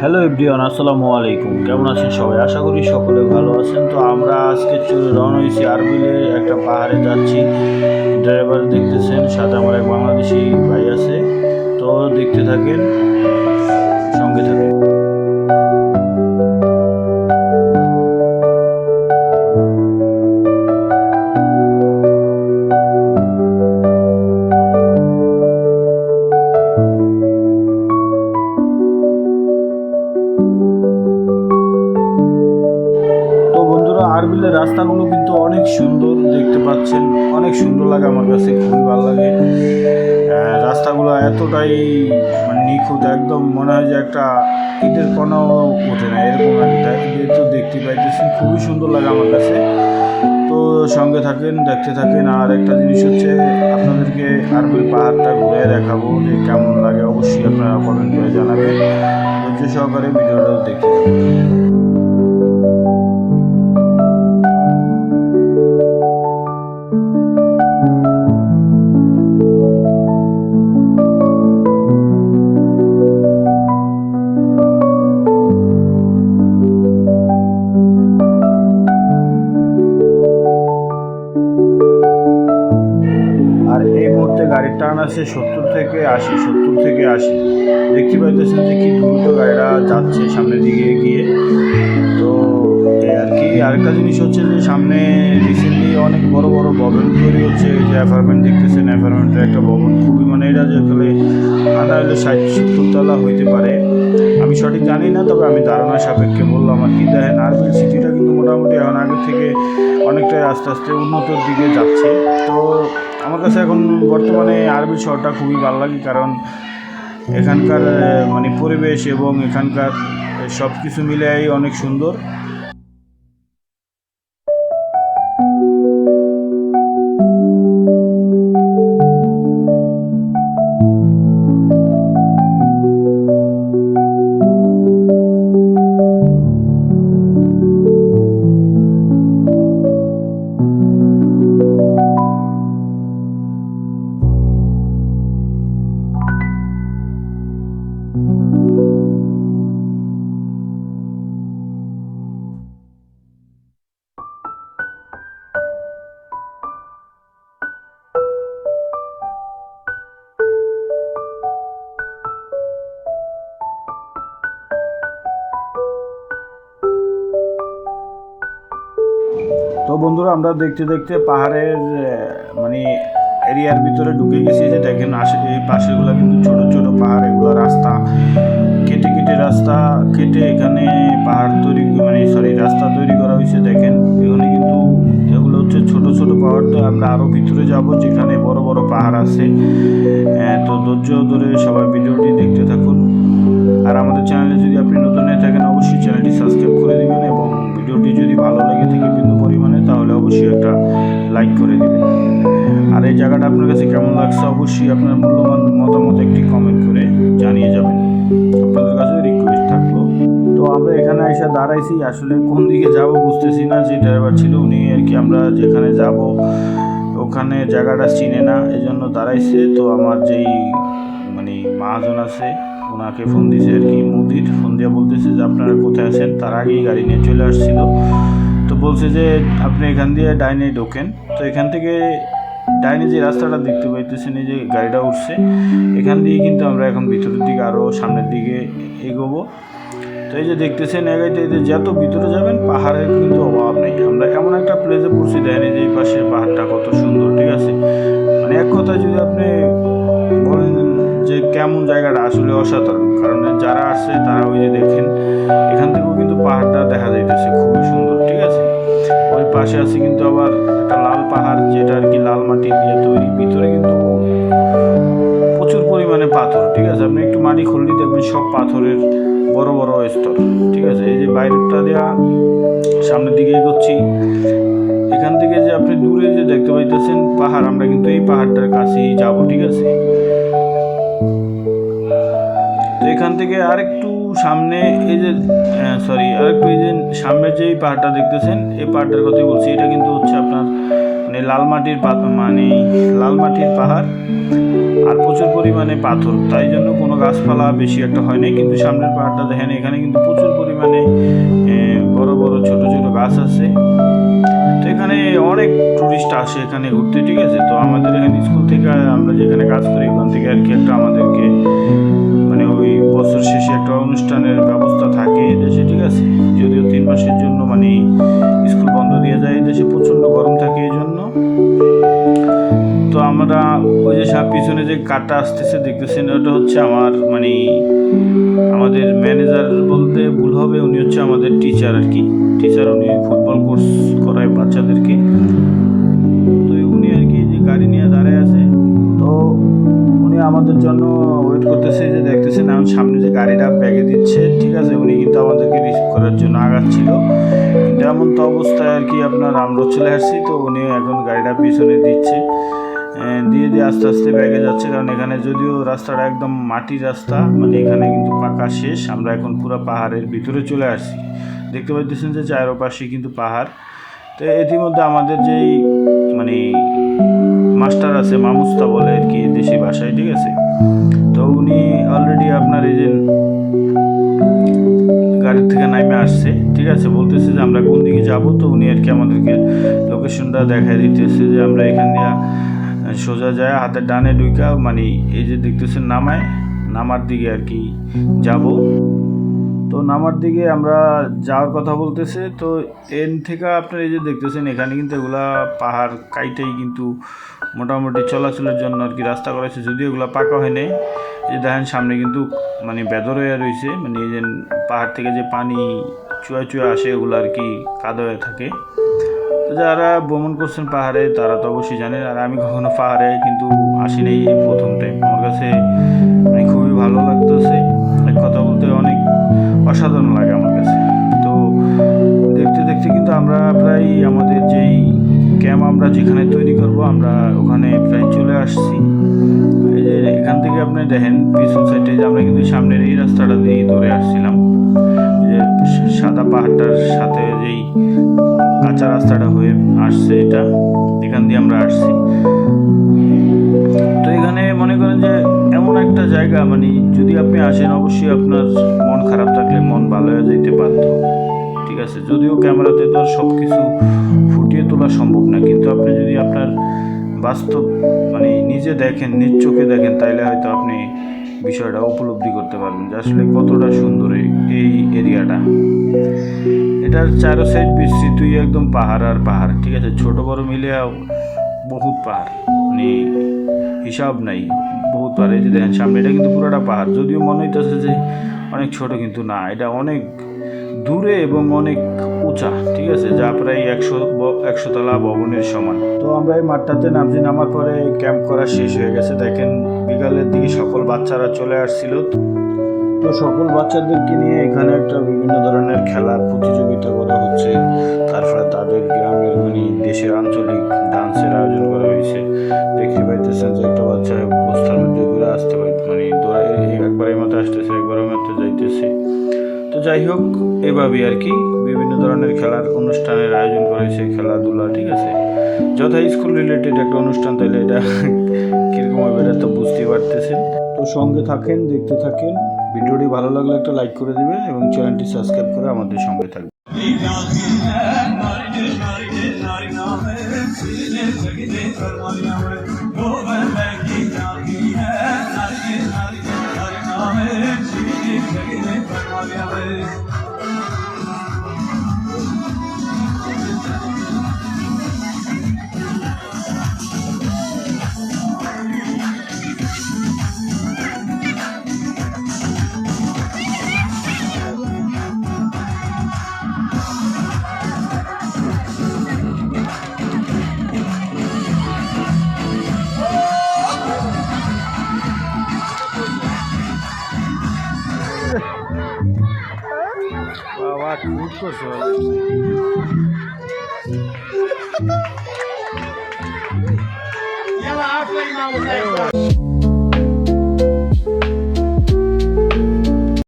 Hello everyone আসসালামু আলাইকুম। কেমন আছেন সবাই? আশা করি সকলে ভালো আছেন। তো আমরা আজকে রওনা হয়েছি আরবিলে একটা পাহাড়ে যাচ্ছি। ড্রাইভার দেখতেছেন, সাথে আমার এক বাংলাদেশি ভাই আছে। তো দেখতে থাকেন, সঙ্গে থাকেন। দেখতে পাচ্ছেন। অনেক সুন্দর লাগে আমার কাছে, খুবই ভালো লাগে। রাস্তাগুলো এতটাই মানে নিখুঁত, একদম মনে হয় যে একটা ঈদের কোনাও ওঠে না, এরকম একটা তো দেখতে পাইতেছি, খুবই সুন্দর লাগে আমার কাছে। তো সঙ্গে থাকেন, দেখতে থাকেন। আর একটা জিনিস হচ্ছে, আপনাদেরকে আরবিল পাহাড়টা ঘুরে দেখাবো, যে কেমন লাগে। অবশ্যই আপনারা কমেন্ট করে জানাবেন। ধৈর্য সহকারে ভিডিওটা দেখতে আছে সত্তর থেকে আশি, সত্তর থেকে আশি। দেখতে পাইতেছেন যে কি দ্রুত গাড়িরা যাচ্ছে সামনের দিকে। আরেকটা জিনিস হচ্ছে যে সামনে রিসেন্টলি অনেক বড় বড় ভবন তৈরি হচ্ছে যে অ্যাপার্টমেন্ট দেখতেছেন অ্যাপার্টমেন্টের একটা ভবন। খুবই মানে এটা যে আসলে আনা হলে ষাট, সত্তর তলা হইতে পারে। আমি সঠিক জানি না, তবে আমি ধারণা সাপেক্ষে বললাম আর কি। দেখেন আরবিল সিটিটা কিন্তু মোটামুটি এখন আগের থেকে অনেকটাই আস্তে আস্তে উন্নতর দিকে যাচ্ছে। তো আমার কাছে এখন বর্তমানে আরবি শহরটা খুবই ভালো লাগে, কারণ এখানকার মানে পরিবেশ এবং এখানকার সব কিছু মিলেই অনেক সুন্দর। তো বন্ধুরা, আমরা দেখতে দেখতে পাহাড়ের মানে এরিয়ার ভিতরে ঢুকে গেছি যে দেখেন আশে এই পাশেগুলো কিন্তু ছোট ছোট পাহাড়, এগুলো রাস্তা, কেটে কেটে রাস্তা, কেটে এখানে পাহাড় তৈরি মানে সরি রাস্তা তৈরি করা হয়েছে, দেখেন। এখানে কিন্তু এগুলো হচ্ছে ছোট ছোট পাহাড়, তো আমরা আরও ভিতরে যাব যেখানে বড় বড় পাহাড় আছে। তো ধৈর্য ধরে সবাই ভিডিওটি দেখতে থাকুন। আর আমাদের চ্যানেলে যদি আপনি নতুন হয়ে থাকেন, অবশ্যই চ্যানেলটি সাবস্ক্রাইব করে দিবেন। অবশ্যই একটা লাইক করে দিবেন। আর এই জায়গাটা আপনার কাছে কেমন লাগছে অবশ্যই আপনার মূল্যবান মতামত একটি কমেন্ট করে জানিয়ে যাবেন। আপনাদের কাছে রিকোয়েস্ট থাকল। তো আমরা এখানে এসে দাঁড়াইছি, আসলে কোন দিকে যাব বুঝতেছি না যে ড্রাইভার ছিল উনি আর কি আমরা যেখানে যাব, ওখানে জায়গাটা চিনে না এই জন্য দাঁড়াইছে। তো আমার যেই মানে মহাজন আছে ওনাকে ফোন দিয়েছে আর কি। মুদির ফোন দিয়ে বলতেছে যে আপনারা কোথায় আছেন? তার আগেই গাড়ি নিয়ে চলে আসছিল। বলছে যে আপনি এখান দিয়ে ডাইনে ঢোকেন। তো এখান থেকে ডাইনে যে রাস্তাটা দেখতে পাইতেছেন, এই যে গাড়িটা উঠছে, এখান দিয়ে কিন্তু আমরা এখন ভিতরের দিকে আরও সামনের দিকে এগোবো। তো এই যে দেখতেছেন, এগাইতে যে যত ভিতরে যাবেন, পাহাড়ের কিন্তু অভাব নেই। আমরা এমন একটা প্লেসে পড়ছি দেয়নি যে এই পাশের পাহাড়টা কত সুন্দর, ঠিক আছে? মানে এক কথায় যদি আপনি বলেন যে কেমন জায়গাটা, আসলে অসাধারণ। কারণ যারা আসছে তারা ওই যে দেখেন দেখবেন সব পাথরের বড় বড় স্তর, ঠিক আছে? এই যে বাইরেটা দেওয়া সামনের দিকে এগোচ্ছি। এখান থেকে যে আপনি দূরে যে দেখতে পাইতেছেন পাহাড়, আমরা কিন্তু এই পাহাড়টার কাছেই যাব, ঠিক আছে? তো এখান থেকে আরেকটু সামনে, এই যে সরি আরেকটু এই যে সামনের যে পাহাড়টা দেখতেছেন, এই পাহাড়টার কথাই বলছি, এটা কিন্তু হচ্ছে আপনার মানে লাল মাটির মানে লাল মাটির পাহাড়। আর প্রচুর পরিমাণে পাথর, তাই জন্য কোনো গাছপালা বেশি একটা হয় নাই। কিন্তু সামনের পাহাড়টা দেখেন, এখানে কিন্তু প্রচুর পরিমাণে বড় বড়, ছোট ছোট গাছ আছে। তো এখানে অনেক টুরিস্ট আসে এখানে ঘুরতে, ঠিক আছে? তো আমাদের এখানে স্কুল থেকে আমরা যেখানে কাজ করি, ওখান থেকে আর কি একটা আমাদেরকে মানে ওই বছর শেষে একটা অনুষ্ঠানের ব্যবস্থা থাকে দেশে, ঠিক আছে? যদিও তিন মাসের জন্য মানে স্কুল বন্ধ দিয়ে যায় দেশে প্রচণ্ড গরম থাকে, এই জন্য আমরা ওই যে সাপ পিছনে যে কাটা আসতেছে দেখতেছেন, ওটা হচ্ছে আমার মানে আমাদের ম্যানেজার বলতে ভুল হবে, উনি হচ্ছে আমাদের টিচার আর কি। টিচার উনি ফুটবল কোর্স করায় বাচ্চাদেরকে। তো উনি আর কি যে গাড়ি নিয়ে দাঁড়ায় আছে, তো উনি আমাদের জন্য ওয়েট করতেছে যে দেখতেছেন, এখন সামনে যে গাড়িটা ব্যাগে দিচ্ছে, ঠিক আছে, উনি কিন্তু আমাদেরকে রিসিভ করার জন্য আগাচ্ছিল। কিন্তু এমন তো অবস্থায় আর কি আপনার আমরা চলে আসছি, তো উনি এখন গাড়িটা পিছনে দিচ্ছে। দিয়ে দিয়ে আস্তে আস্তে ব্যাগে যাচ্ছে, কারণ এখানে যদিও রাস্তাটা একদম মাটির রাস্তা মানে এখানে কিন্তু পাকা শেষ, আমরা এখন পুরো পাহাড়ের ভিতরে চলে আসছি। দেখতে পাচ্ছেন যে চারপাশে কিন্তু পাহাড়। তো ইতিমধ্যে আমাদের যেই মানে মাস্টার আছে মামুস্তা বলে আর কি, দেশি ভাষায়, ঠিক আছে? তো উনি অলরেডি আপনার এই যে গাড়ি থেকে নামে আসছে, ঠিক আছে? বলতেছে যে আমরা কোন দিকে যাব, তো উনি আর কি আমাদেরকে লোকেশনটা দেখাই দিতেছে যে আমরা এখান দিয়ে সোজা যায় হাতের ডানে ঢুকা মানে এই যে দেখতেছেন নামায়, নামার দিকে আর কি যাব। তো নামার দিকে আমরা যাওয়ার কথা বলতেছে, তো এন থেকে আপনার এই যে দেখতেছেন, এখানে কিন্তু এগুলা পাহাড় কাইটেই কিন্তু মোটামুটি চলাচলের জন্য আর কি রাস্তা করা হয়েছে, যদিও এগুলো পাকা হয়নি এই যে দেখেন সামনে কিন্তু মানে বেদর হয়ে রয়েছে মানে এই যে পাহাড় থেকে যে পানি চুয়া চুয়া আসে, এগুলো আর কি কাদা হয়ে থাকে। তো যারা ভ্রমণ করছেন পাহাড়ে, তারা তো অবশ্যই জানেন। আর আমি কখনো পাহাড়ে কিন্তু আসি নাই এই প্রথম টাইম আমার কাছে মানে খুবই ভালো লাগতেছে। এক কথা বলতে অনেক অসাধারণ লাগে আমার কাছে। তো দেখতে দেখতে কিন্তু আমরা প্রায় আমাদের যেই ক্যাম্প আমরা যেখানে তৈরি করব, আমরা ওখানে প্রায় চলে আসছি। এই যে এখান থেকে আপনি দেখেন, পিছন সাইডে যে আমরা কিন্তু সামনের এই রাস্তাটা দিয়ে ধরে আসছিলাম। যে সাদা পাহাড়টার সাথে যেই রাস্তাটা হয়ে আসছে এটা। এখান দিয়ে আমরা আসছি। তো এখানে মনে করেন যে এমন একটা জায়গা মানে যদি আপনি আসেন, অবশ্যই আপনার মন খারাপ থাকলে মন ভালো হয়ে যেতে বাধ্য ঠিক আছে, যদিও ক্যামেরাতে তো সব কিছু ফুটিয়ে তোলা সম্ভব না, কিন্তু আপনি যদি আপনার বাস্তব মানে নিজে দেখেন, নিজ চোখে দেখেন, তাইলে হয়তো আপনি বিষয়টা উপলব্ধি করতে পারবেন যে আসলে কতটা সুন্দর এই এরিয়াটা। এটার চারো সাইড বিস্তৃতই একদম পাহাড় আর পাহাড়, ঠিক আছে? ছোট বড় মিলে বহুত পাহাড় মানে হিসাব নাই, বহুত পাহাড়। এই যে দেখেন, সামনে এটা কিন্তু পুরোটা পাহাড়। যদিও মনে হইতেছে যে অনেক ছোট, কিন্তু না, এটা অনেক দূরে এবং অনেক উঁচা, ঠিক আছে? যা প্রায় একশো একশো তলা ভবনের সমান। তো আমরা এই মাঠটাতে নামছি, নামার পরে ক্যাম্প করা শেষ হয়ে গেছে। দেখেন, বিকালের দিকে সকল বাচ্চারা চলে আসছিল। তো সকল বাচ্চাদেরকে নিয়ে এখানে একটা বিভিন্ন ধরনের খেলার প্রতিযোগিতা করা হচ্ছে। তারপরে তাদের গ্রামের মানে দেশের আঞ্চলিক ডান্সের আয়োজন করা হয়েছে। দেখতে পাইতেছেন যে একটা বাচ্চা বস্তার মধ্যে ঘুরে আসতে পারে মানে দৌড়ায় একবারের মতো আসতেছে, একবারের মতো যাইতেছে। তো যাই হোক, এভাবেই আর কি বিভিন্ন ধরনের খেলার অনুষ্ঠানের আয়োজন করা হয়েছে, খেলাধুলা, ঠিক আছে? যথা স্কুল রিলেটেড একটা অনুষ্ঠান তাহলে এটা কীরকম হবে এটা তো বুঝতে পারতেছেন। তো সঙ্গে থাকেন, দেখতে থাকেন। ভিডিওটি ভালো লাগলে একটা লাইক করে দেবেন এবং চ্যানেলটি সাবস্ক্রাইব করে আমাদের সঙ্গে falar muitas horas. E ela acha aí, maluco. Né? É.